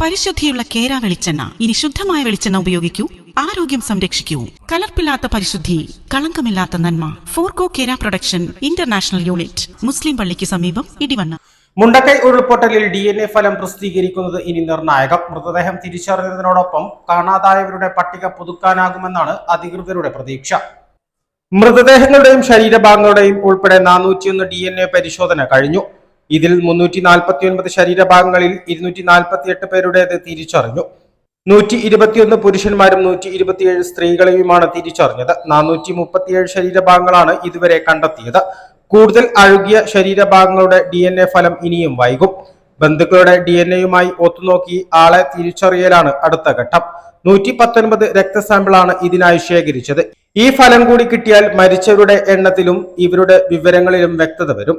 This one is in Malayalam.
പരിശുദ്ധിയുള്ള കേര വെളിച്ചെണ്ണ ഇനി ശുദ്ധമായ വെളിച്ചെണ്ണ ഉപയോഗിക്കൂ. ആരോഗ്യം സംരക്ഷിക്കൂ. കലർപ്പില്ലാത്ത പരിശുദ്ധി കളങ്കമില്ലാത്ത നന്മ. ഫോർകോ കേര പ്രൊഡക്ഷൻ ഇന്റർനാഷണൽ യൂണിറ്റ് മുസ്ലിം പള്ളിക്ക് സമീപം ഇടിവണ്ണ. മുണ്ടക്കൈ ഉരുൾപൊട്ടലിൽ ഡി എൻ എ ഫലം പ്രസിദ്ധീകരിക്കുന്നത് ഇനി നിർണായകം. മൃതദേഹം തിരിച്ചറിഞ്ഞതിനോടൊപ്പം കാണാതായവരുടെ പട്ടിക പുതുക്കാനാകുമെന്നാണ് അധികൃതരുടെ പ്രതീക്ഷ. മൃതദേഹങ്ങളുടെയും ശരീരഭാഗങ്ങളുടെയും ഉൾപ്പെടെ നാനൂറ്റിയൊന്ന് ഡി എൻ എ പരിശോധന കഴിഞ്ഞു. ഇതിൽ മുന്നൂറ്റി നാൽപ്പത്തി ഒൻപത് ശരീരഭാഗങ്ങളിൽ ഇരുന്നൂറ്റി നാൽപ്പത്തി എട്ട് പേരുടേത് തിരിച്ചറിഞ്ഞു. നൂറ്റി ഇരുപത്തിയൊന്ന് പുരുഷന്മാരും നൂറ്റി ഇരുപത്തിയേഴ് സ്ത്രീകളെയുമാണ് തിരിച്ചറിഞ്ഞത്. നാനൂറ്റി മുപ്പത്തിയേഴ് ശരീരഭാഗങ്ങളാണ് ഇതുവരെ കണ്ടെത്തിയത്. കൂടുതൽ അഴുകിയ ശരീരഭാഗങ്ങളുടെ ഡി എൻ എ ഫലം ഇനിയും വൈകും. ബന്ധുക്കളുടെ ഡി എൻ എയുമായി ഒത്തുനോക്കി ആളെ തിരിച്ചറിയലാണ് അടുത്ത ഘട്ടം. നൂറ്റി പത്തൊൻപത് രക്തസാമ്പിളാണ് ഇതിനായി ശേഖരിച്ചത്. ഈ ഫലം കൂടി കിട്ടിയാൽ മരിച്ചവരുടെ എണ്ണത്തിലും ഇവരുടെ വിവരങ്ങളിലും വ്യക്തത വരും.